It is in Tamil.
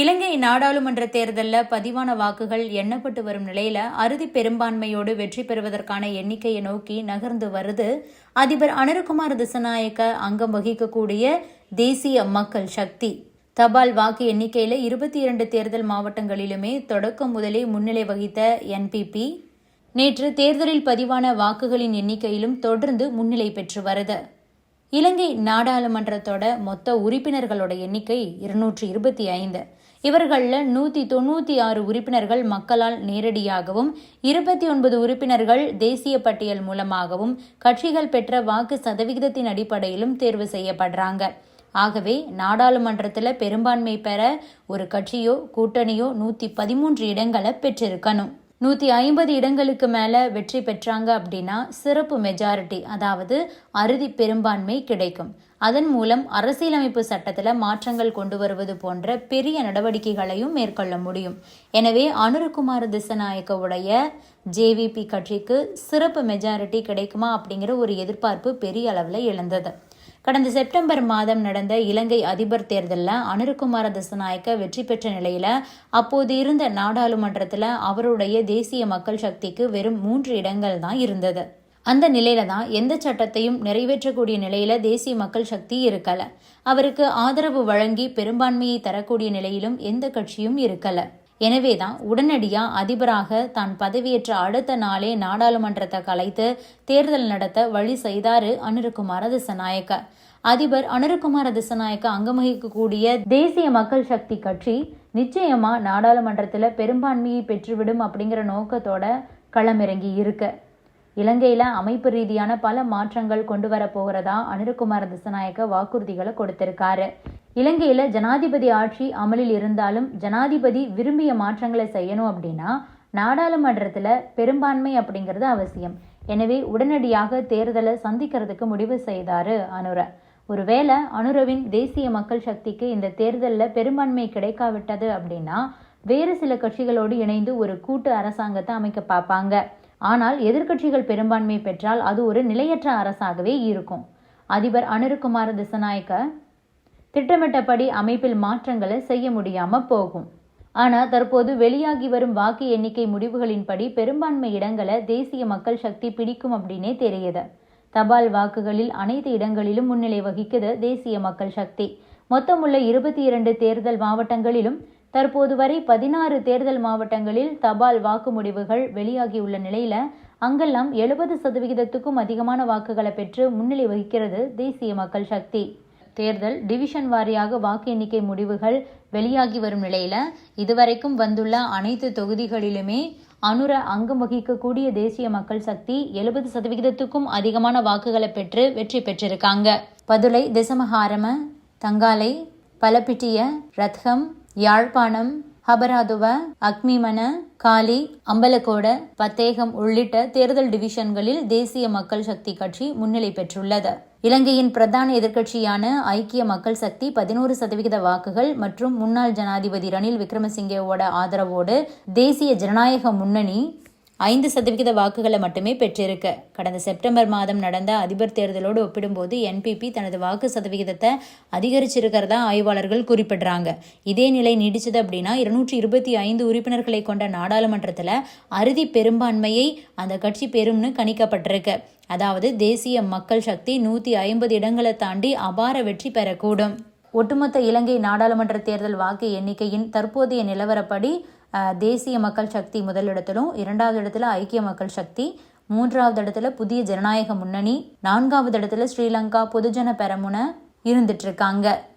இலங்கை நாடாளுமன்ற தேர்தலில் பதிவான வாக்குகள் எண்ணப்பட்டு வரும் நிலையில அறுதி பெரும்பான்மையோடு வெற்றி பெறுவதற்கான எண்ணிக்கையை நோக்கி நகர்ந்து வருது. அதிபர் அனுரகுமார் திசநாயக்க அங்கம் வகிக்கக்கூடிய தேசிய மக்கள் சக்தி. தபால் வாக்கு எண்ணிக்கையில் இருபத்தி இரண்டு தேர்தல் மாவட்டங்களிலுமே தொடக்கம் முதலே முன்னிலை வகித்த என்பிபி நேற்று தேர்தலில் பதிவான வாக்குகளின் எண்ணிக்கையிலும் தொடர்ந்து முன்னிலை பெற்று வருது. இலங்கை நாடாளுமன்றத்தோட மொத்த உறுப்பினர்களோட எண்ணிக்கை இருநூற்றி இருபத்தி ஐந்து. இவர்களில் நூற்றி தொண்ணூற்றி ஆறு உறுப்பினர்கள் மக்களால் நேரடியாகவும் இருபத்தி ஒன்பது உறுப்பினர்கள் தேசிய பட்டியல் மூலமாகவும் கட்சிகள் பெற்ற வாக்கு சதவிகிதத்தின் அடிப்படையிலும் தேர்வு செய்யப்படுறாங்க. ஆகவே நாடாளுமன்றத்தில் பெரும்பான்மை பெற ஒரு கட்சியோ கூட்டணியோ நூற்றி பதிமூன்று இடங்களை பெற்றிருக்கணும். நூற்றி ஐம்பது இடங்களுக்கு மேலே வெற்றி பெற்றாங்க அப்படின்னா சிறப்பு மெஜாரிட்டி அதாவது அறுதி பெரும்பான்மை கிடைக்கும். அதன் மூலம் அரசியலமைப்பு சட்டத்தில் மாற்றங்கள் கொண்டு வருவது போன்ற பெரிய நடவடிக்கைகளையும் மேற்கொள்ள முடியும். எனவே அனுரகுமார் திசநாயக்கவுடைய ஜேவிபி கட்சிக்கு சிறப்பு மெஜாரிட்டி கிடைக்குமா அப்படிங்கிற ஒரு எதிர்பார்ப்பு பெரிய அளவில் எழுந்தது. கடந்த செப்டம்பர் மாதம் நடந்த இலங்கை அதிபர் தேர்தலில் அனுருகுமார திசநாயக்க வெற்றி பெற்ற நிலையில் அப்போது இருந்த நாடாளுமன்றத்தில் அவருடைய தேசிய மக்கள் சக்திக்கு வெறும் மூன்று இடங்கள் தான் இருந்தது. அந்த நிலையில தான் எந்த சட்டத்தையும் நிறைவேற்றக்கூடிய நிலையில தேசிய மக்கள் சக்தி இருக்கல. அவருக்கு ஆதரவு வழங்கி பெரும்பான்மையை தரக்கூடிய நிலையிலும் எந்த கட்சியும் இருக்கல. எனவேதான் உடனடியா அதிபராக தான் பதவியேற்ற அடுத்த நாளே நாடாளுமன்றத்தை கலைத்து தேர்தல் நடத்த வழி செய்தாரு அனுருகுமார திசநாயக்க. அதிபர் அனுருகுமார திசநாயக்க அங்கமகிக்கக்கூடிய தேசிய மக்கள் சக்தி கட்சி நிச்சயமா நாடாளுமன்றத்தில் பெரும்பான்மையை பெற்றுவிடும் அப்படிங்கிற நோக்கத்தோட களமிறங்கி இருக்கு. இலங்கையில் அமைப்பு ரீதியான பல மாற்றங்கள் கொண்டு வரப்போகிறதா போகிறதா திசநாயக்க வாக்குறுதிகளை கொடுத்திருக்காரு. இலங்கையில் ஜனாதிபதி ஆட்சி அமலில் இருந்தாலும் ஜனாதிபதி விரும்பிய மாற்றங்களை செய்யணும் அப்படின்னா நாடாளுமன்றத்தில் பெரும்பான்மை அப்படிங்கிறது அவசியம். எனவே உடனடியாக தேர்தலை சந்திக்கிறதுக்கு முடிவு செய்தாரு அனுர. ஒருவேளை அனுரவின் தேசிய மக்கள் சக்திக்கு இந்த தேர்தலில் பெரும்பான்மை கிடைக்காவிட்டது அப்படின்னா வேறு சில கட்சிகளோடு இணைந்து ஒரு கூட்டு அரசாங்கத்தை அமைக்க பார்ப்பாங்க. ஆனால் எதிர்க்கட்சிகள் பெரும்பான்மை பெற்றால் அது ஒரு நிலையற்ற அரசாகவே இருக்கும். அதிபர் அனுருகுமார திசநாயக்க திட்டமிட்டபடி அமைப்பில் மாற்றங்களை செய்ய முடியாம போகும். ஆனால் தற்போது வெளியாகி வரும் வாக்கு எண்ணிக்கை முடிவுகளின்படி பெரும்பான்மை இடங்களை தேசிய மக்கள் சக்தி பிடிக்கும் அப்படின்னே தெரியுது. தபால் வாக்குகளில் அனைத்து இடங்களிலும் முன்னிலை வகிக்குது தேசிய மக்கள் சக்தி. மொத்தமுள்ள இருபத்தி இரண்டு தேர்தல் மாவட்டங்களிலும் தற்போது வரை பதினாறு தேர்தல் மாவட்டங்களில் தபால் வாக்கு முடிவுகள் வெளியாகியுள்ள நிலையில அங்கெல்லாம் எழுபது சதவிகிதத்துக்கும் அதிகமான வாக்குகளை பெற்று முன்னிலை வகிக்கிறது தேசிய மக்கள் சக்தி. தேர்தல் டிவிஷன் வாரியாக வாக்கு எண்ணிக்கை முடிவுகள் வெளியாகி வரும் நிலையில இதுவரைக்கும் வந்துள்ள அனைத்து தொகுதிகளிலுமே அனுர அங்கம் வகிக்கக்கூடிய தேசிய மக்கள் சக்தி எழுபது சதவிகிதத்துக்கும் அதிகமான வாக்குகளை பெற்று வெற்றி பெற்றிருக்காங்க. பதுளை திசமஹாரம தங்காலை பலப்பிட்டிய ரத்கம் யாழ்ப்பாணம் ஹபராதுவ அக்மிமன காலி அம்பலக்கோட பத்தேகம் உள்ளிட்ட தேர்தல் டிவிஷன்களில் தேசிய மக்கள் சக்தி கட்சி முன்னிலை பெற்றுள்ளது. இலங்கையின் பிரதான எதிர்க்கட்சியான ஐக்கிய மக்கள் சக்தி பதினோரு சதவிகித வாக்குகள் மற்றும் முன்னாள் ஜனாதிபதி ரணில் விக்ரமசிங்கேவோட ஆதரவோடு தேசிய ஜனநாயக முன்னணி ஐந்து சதவிகித வாக்குகளை மட்டுமே பெற்றிருக்கு. கடந்த செப்டம்பர் மாதம் நடந்த அதிபர் தேர்தலோடு ஒப்பிடும்போது என்பிபி தனது வாக்கு சதவிகிதத்தை அதிகரிச்சிருக்கிறதா ஆய்வாளர்கள் குறிப்பிடுறாங்க. இதே நிலை நீடிச்சது அப்படின்னா இருநூற்றி இருபத்தி ஐந்து உறுப்பினர்களை கொண்ட நாடாளுமன்றத்தில் அறுதி பெரும்பான்மையை அந்த கட்சி பெறும்னு கணிக்கப்பட்டிருக்கு. அதாவது தேசிய மக்கள் சக்தி நூற்றி ஐம்பது இடங்களை தாண்டி அபார வெற்றி பெறக்கூடும். ஒட்டுமொத்த இலங்கை நாடாளுமன்ற தேர்தல் வாக்கு எண்ணிக்கையின் தற்போதைய நிலவரப்படி தேசிய மக்கள் சக்தி முதலிடத்திலும் இரண்டாவது இடத்துல ஐக்கிய மக்கள் சக்தி மூன்றாவது இடத்துல புதிய ஜனநாயக முன்னணி நான்காவது இடத்துல ஸ்ரீலங்கா பொதுஜன பெரமுன இருந்துட்டு இருக்காங்க.